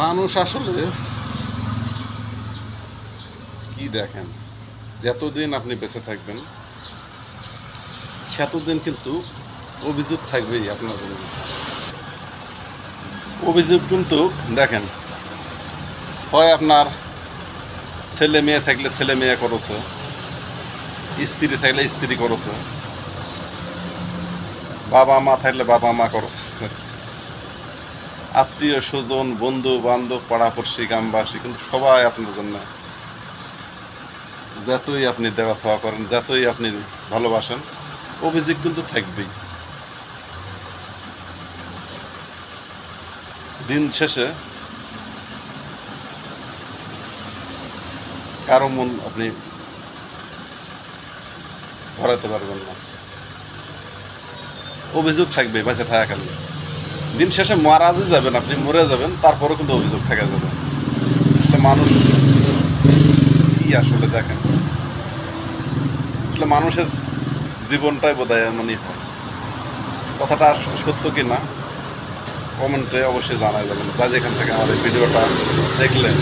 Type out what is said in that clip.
মানুষ আসলে কি দেখেন? যতদিন আপনি বেঁচে থাকবেন, সেতদিন কিন্তু অভিযোগ থাকবেই আপনার জন্য। অভিযোগ কিন্তু দেখেন, হয় আপনার ছেলে মেয়ে থাকলে ছেলে মেয়ে করছে স্ত্রী থাকলে স্ত্রী করছে বাবা মা থাকলে বাবা মা করছে আত্মীয় স্বজন, বন্ধু, বান্ধব, পাড়াপড়শি, গ্রামবাসী, কিন্তু সবাই আপনার জন্য যতই আপনি দেওয়া থাওয়া করেন, যতই আপনি ভালোবাসেন, অভিযোগ কিন্তু থাকবেই। দিন শেষে কারও মন আপনি ভরাতে পারবেন না। অভিযোগ থাকবে বেঁচে থাকাকালীন। দিন শেষে মারাজে যাবেন, আপনি মরে যাবেন, তারপরেও কিন্তু অভিযোগ থাকা যাবে। আসলে মানুষ কি আসলে দেখেন? আসলে মানুষের জীবনটাই বোধ হয় এমনই হয়। কথাটা সত্য কি না? কমেন্টে অবশ্যই জানাই যাবেন। যা যেখান থেকে আমার এই ভিডিওটা দেখলেন